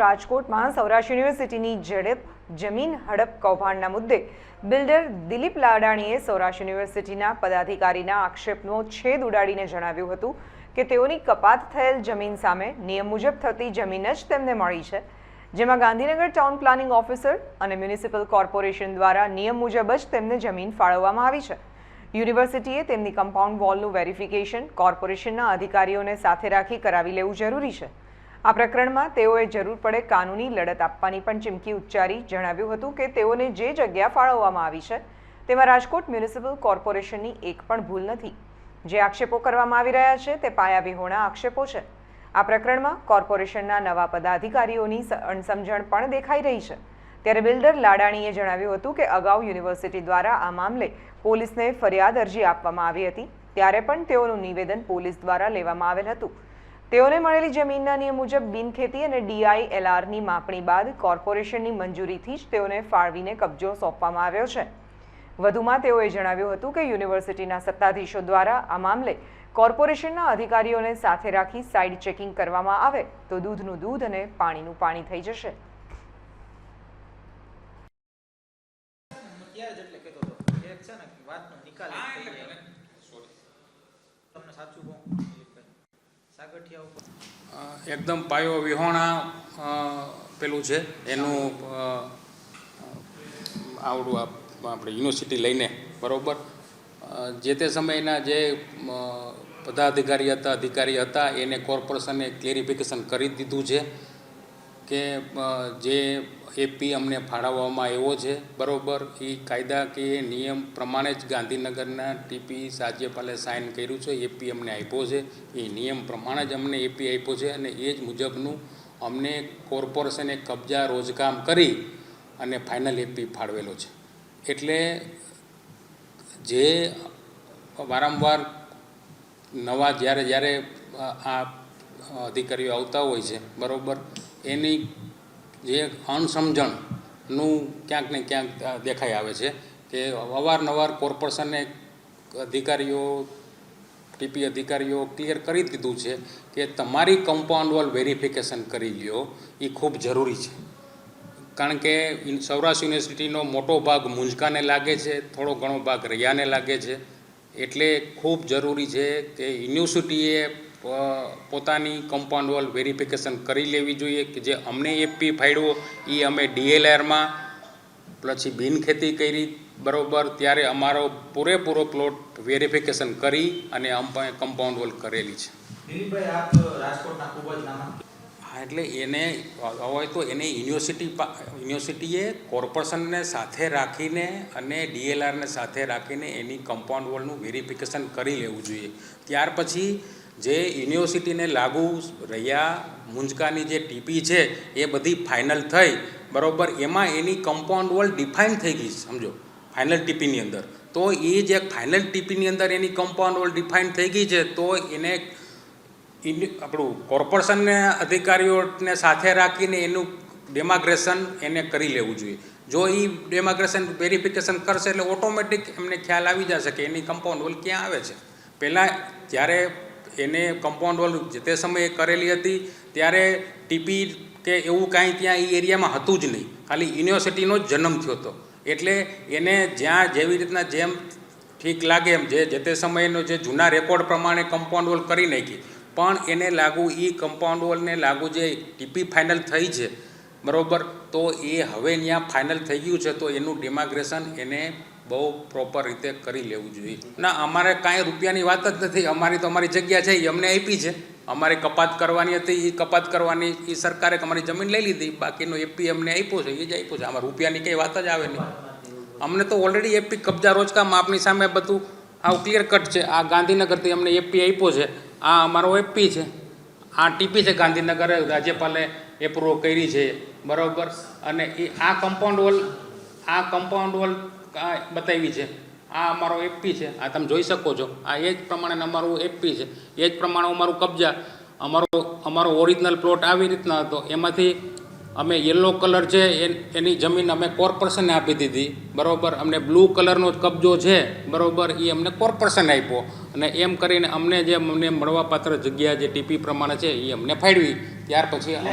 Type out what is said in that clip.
રાજકોટમાં સૌરાષ્ટ્ર યુનિવર્સિટીની ઝડપ, જમીન હડપ કૌભાંડના મુદ્દે બિલ્ડર દિલીપ લાડાણીએ સૌરાષ્ટ્ર યુનિવર્સિટીના પદાધિકારીના આક્ષેપનો છેદ ઉડાડીને જણાવ્યું હતું કે તેઓની કપાત થયેલ જમીન સામે નિયમ મુજબ થતી જમીન જ તેમને મળી છે, જેમાં ગાંધીનગર ટાઉન પ્લાનિંગ ઓફિસર અને મ્યુનિસિપલ કોર્પોરેશન દ્વારા નિયમ મુજબ જ તેમને જમીન ફાળવવામાં આવી છે. યુનિવર્સિટીએ તેમની કમ્પાઉન્ડ વોલનું વેરિફિકેશન કોર્પોરેશનના અધિકારીઓને સાથે રાખી કરાવી લેવું જરૂરી છે. આ પ્રકરણમાં તેઓએ જરૂર પડે કાનૂની લડત આપવાની પણ ચીમકી ઉચ્ચારી જણાવ્યું હતું કે તેઓને જે જગ્યા ફાળવવામાં આવી છે, તેમાં રાજકોટ મ્યુનિસિપલ કોર્પોરેશનની એક પણ ભૂલ નથી. જે આક્ષેપો કરવામાં આવી રહ્યા છે, તે પાયાવિહોણા આક્ષેપો છે. આ પ્રકરણમાં કોર્પોરેશનના નવા પદાધિકારીઓની અણસમજણ પણ દેખાઈ રહી છે. ત્યારે બિલ્ડર લાડાણીએ જણાવ્યું હતું કે અગાઉ યુનિવર્સિટી દ્વારા આ મામલે પોલીસને ફરિયાદ અરજી આપવામાં આવી હતી, ત્યારે પણ તેઓનું નિવેદન પોલીસ દ્વારા લેવામાં આવેલ હતું. તેઓને મળેલી જમીનના નિયમ મુજબ બિનખેતી અને ડીઆઈએલઆરની માપણી બાદ કોર્પોરેશનની મંજૂરીથી જ તેઓને ફાળવીને કબજો સોંપવામાં આવ્યો છે. વધુમાં તેઓએ જણાવ્યું હતું કે યુનિવર્સિટીના સત્તાધીશો દ્વારા આ મામલે કોર્પોરેશનના અધિકારીઓને સાથે રાખી સાઇડ ચેકિંગ કરવામાં આવે તો દૂધનું દૂધ અને પાણીનું પાણી થઈ જશે. ત્યારે જ એટલે કહેતો હતો? એક છે ને વાતનો નિકાલ એક થઈ જાય. તમને સાચું કહું? એકદમ પાયો વિહોણા પેલું છે, એનું આવડું આપણે યુનિવર્સિટી લઈને, બરાબર? જે તે સમયના જે પદાધિકારી હતા, અધિકારી હતા, એને કોર્પોરેશને ક્લેરિફિકેશન કરી દીધું છે. કે જે એપી અમને ફાળવવામાં આવ્યો છે, બરાબર, એ કાયદાકીય નિયમ પ્રમાણે જ ગાંધીનગરના ટીપી રાજ્યપાલે સાઇન કર્યું છે એપી અમને આપ્યો છે. એ નિયમ પ્રમાણે જ અમને એપી આપ્યો છે અને એ જ મુજબનું અમને કોર્પોરેશને કબજા રોજકામ કરી અને ફાઇનલ એપી ફાળવેલો છે. એટલે જે વારંવાર નવા જ્યારે જ્યારે આ અધિકારીઓ આવતા હોય છે, બરાબર એની જે અણસમજણનું ક્યાંક ને ક્યાંક દેખાઈ આવે છે કે અવારનવાર કોર્પોરેશનને અધિકારીઓ, ટીપી અધિકારીઓ ક્લિયર કરી દીધું છે કે તમારી કમ્પાઉન્ડ વોલ વેરિફિકેશન કરી લ્યો એ ખૂબ જરૂરી છે. કારણ કે સૌરાષ્ટ્ર યુનિવર્સિટીનો મોટો ભાગ મુંજકાને લાગે છે, થોડો ઘણો ભાગ રૈયાને લાગે છે. એટલે ખૂબ જરૂરી છે કે યુનિવર્સિટીએ પોતાની કમ્પાઉન્ડ વોલ વેરિફિકેશન કરી લેવી જોઈએ કે જે અમને એપી ફાળ્યો એ અમે ડીએલઆરમાં પછી બિનખેતી કરી બરોબર ત્યારે અમારો પૂરેપૂરો પ્લોટ વેરિફિકેશન કરી અને અમે કમ્પાઉન્ડ વોલ કરેલી છે. હા એટલે એને હોય તો એને યુનિવર્સિટી પા- યુનિવર્સિટીએ કોર્પોરેશનને સાથે રાખીને અને ડીએલઆરને સાથે રાખીને એની કમ્પાઉન્ડ વોલનું વેરિફિકેશન કરી લેવું જોઈએ. ત્યાર પછી જે યુનિવર્સિટીને લાગુ રહ્યા, મુંજકાની જે ટીપી છે, એ બધી ફાઇનલ થઈ. બરાબર, એમાં એની કમ્પાઉન્ડ વોલ ડિફાઇન થઈ ગઈ સમજો. ફાઇનલ ટીપીની અંદર. તો એ જે ફાઇનલ ટીપીની અંદર એની કમ્પાઉન્ડ વોલ ડિફાઇન થઈ ગઈ છે, તો એને આપણું કોર્પોરેશનને, અધિકારીઓને સાથે રાખીને એનું ડેમાગ્રેશન એને કરી લેવું જોઈએ. જો એ ડેમાગ્રેશન વેરિફિકેશન કરશે એટલે ઓટોમેટિક એમને ખ્યાલ આવી જશે કે એની કમ્પાઉન્ડ વોલ ક્યાં આવે છે. પહેલાં જ્યારે એને કમ્પાઉન્ડ વોલ જે તે સમયે કરેલી હતી, ત્યારે ટીપી કે એવું કાંઈ ત્યાં એ એરિયામાં હતું જ નહીં. ખાલી યુનિવર્સિટીનો જ જન્મ થયો હતો. એટલે એને જ્યાં જેવી રીતના જેમ ઠીક લાગે એમ, જે જે તે સમયનો જે જૂના રેકોર્ડ પ્રમાણે કમ્પાઉન્ડ વોલ કરી નાખી, પણ એને લાગુ એ કમ્પાઉન્ડ વોલને લાગુ જે ટીપી ફાઇનલ થઈ છે, બરાબર, તો એ હવે ત્યાં ફાઇનલ થઈ ગયું છે, તો એનું ડેમાગ્રેશન એને બહુ પ્રોપર રીતે કરી લેવું જોઈએ. ના, અમારે કાંઈ રૂપિયાની વાત જ નથી. અમારી તો અમારી જગ્યા છે એ અમને આપી છે. અમારે કપાત કરવાની હતી એ કપાત કરવાની એ સરકારે અમારી જમીન લઈ લીધી. બાકીનો એપી અમને આપ્યો છે એ જ આપ્યો છે. અમારે રૂપિયાની કંઈ વાત જ આવે નહીં. અમને તો ઓલરેડી એપી કબજા રોજકામ માપની સામે બધું આવું ક્લિયર કટ છે. આ ગાંધીનગરથી અમને એપી આપ્યો છે. આ અમારો એપી છે. આ ટીપી છે ગાંધીનગરે રાજ્યપાલે એપ્રુવ કરી છે. બરાબર? અને એ આ કમ્પાઉન્ડ વોલ આ કમ્પાઉન્ડ વોલ આ બતાવી છે. આ અમારો એપી છે. આ તમે જોઈ શકો છો. આ એ જ પ્રમાણે અમારું એપી છે. એ જ પ્રમાણે અમારું કબજા, અમારો અમારો ઓરિજિનલ પ્લોટ આવી રીતના હતો. એમાંથી અમે યલો કલર છે એની જમીન અમે કોર્પોરેશનને આપી દીધી. બરોબર? અમને બ્લુ કલરનો કબજો છે. બરાબર? એ અમને કોર્પોરેશન આપ્યો. અને એમ કરીને અમને જે અમને મળવાપાત્ર જગ્યા જે ટીપી પ્રમાણે છે એ અમને ફાળવી ત્યાર પછી અમે